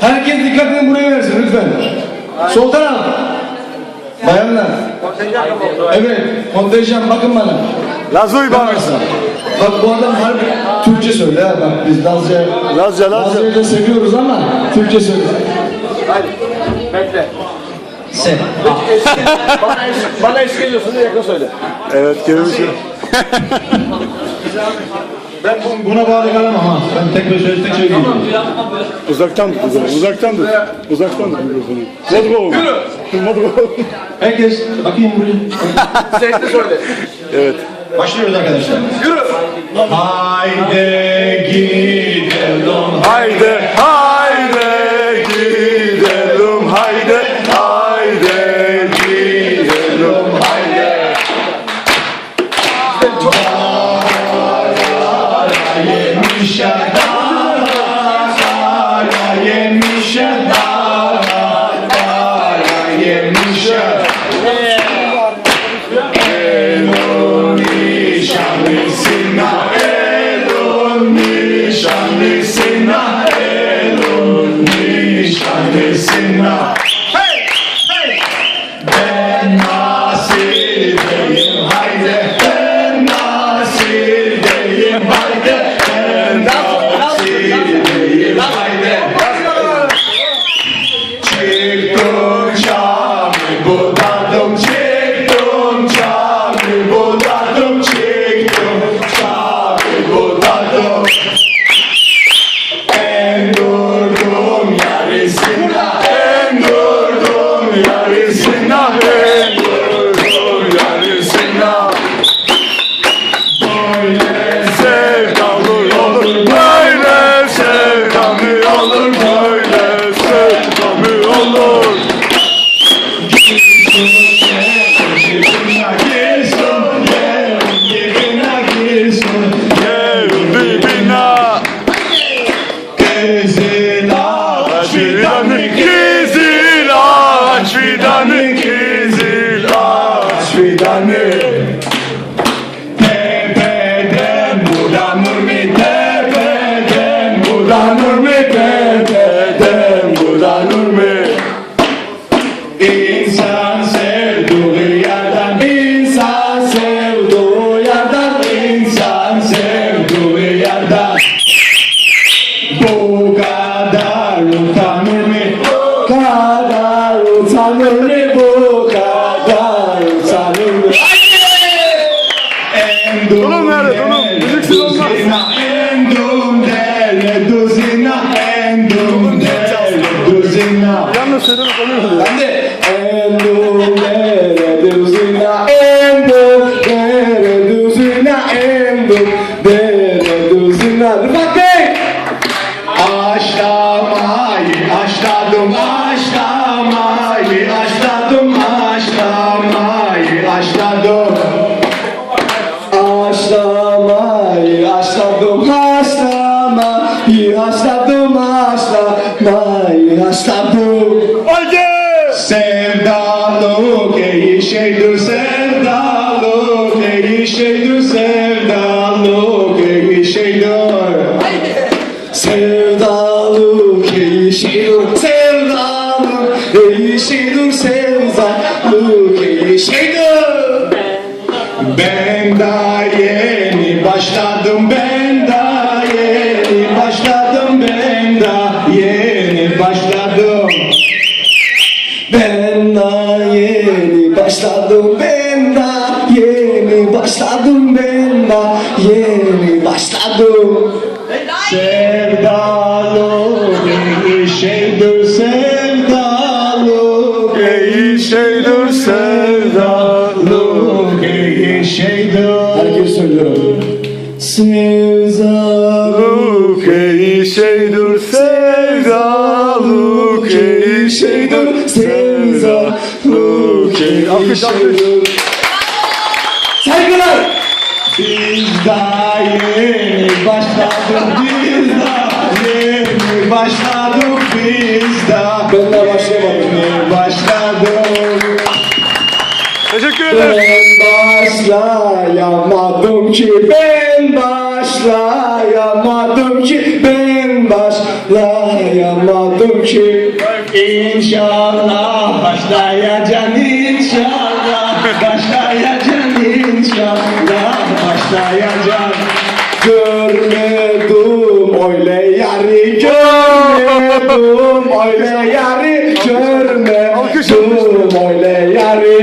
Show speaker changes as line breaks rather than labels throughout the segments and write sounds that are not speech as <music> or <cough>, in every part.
Herkes dikkatini buraya versin lütfen. Sol taraf. Bayanlar. Evet, kontenjan bakın bana.
Lazoy bak.
Bak bu adam harbi Türkçe söyle ha bak biz Lazca,
Lazca, Lazca.
Lazca'yı da seviyoruz ama Türkçe söyle. Sen.
Bana eş, bana eşlik ediyorsun diye yakın söyle.
Evet görmüşüm.
Ben bu- buna bağlı kalamam ha. Ben tek bir söz tek şey diyeyim.
Uzaktan tut o zaman. Uzaktan tut. Uzaktan tut mikrofonu. Oğlum. Hadi oğlum.
Herkes bakayım buraya. <laughs>
Sesli söyle.
Evet.
Başlıyoruz arkadaşlar.
Yürü.
Haydi gidelim.
Haydi haydi you shall Thank
you. Budanır mı tepeden budanır mı İnsan sevduğu yerden insan sevduğu yerden insan sevduğu yerden Bu kadar utanır mı? Kadar utanır mı? Bu kadar
Yalnız söylemek oluyor.
Ben de endum Sevdalık iyi şeydir sevdalık iyi şeydir sevdalık başladım ben daha yeni başladım Sevdalık iyi şeydir sevdalık
İyi şeydir sevdalı.
İyi şeydir Herkes söylüyor Sevdalık
iyi şeydir sevdalık iyi şeydir sevdalık iyi.
Saygılar Biz daha yeni başladık Biz daha yeni başladık Biz daha Ben daha başlamadım başladık
Teşekkür ederim.
Ben başlayamadım ki ben başlayamadım ki ben baş başlayamadım ki İnşallah başlayacaksın inşallah Başlayacaksın Başlayacaksın Görmedim öyle yarı görmedim. Öyle yarı görmedim öyle yarı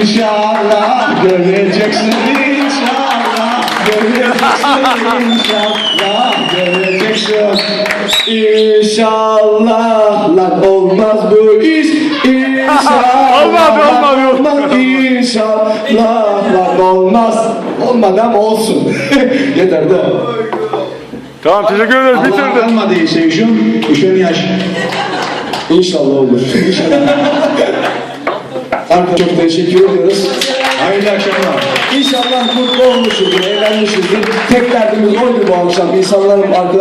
İnşallah göreceksin inşallah göreceksin inşallah göreceksin İnşallah lan olmaz bu iş <laughs> İnşallah
Olmaz, olmaz,
lan
yok.
olmaz İnşallah olmaz Olmadı ama olsun <laughs> Yeter de
Tamam teşekkür ederiz.
Allah
Bitirdim.
kalmadı sevişim Üşen yaş İnşallah olur İnşallah Arkadaşlar çok teşekkür ediyoruz. Hayırlı akşamlar. İnşallah mutlu olmuşuzdur, eğlenmişizdir. Tek derdimiz oydu bu akşam. İnsanların arkadaşlar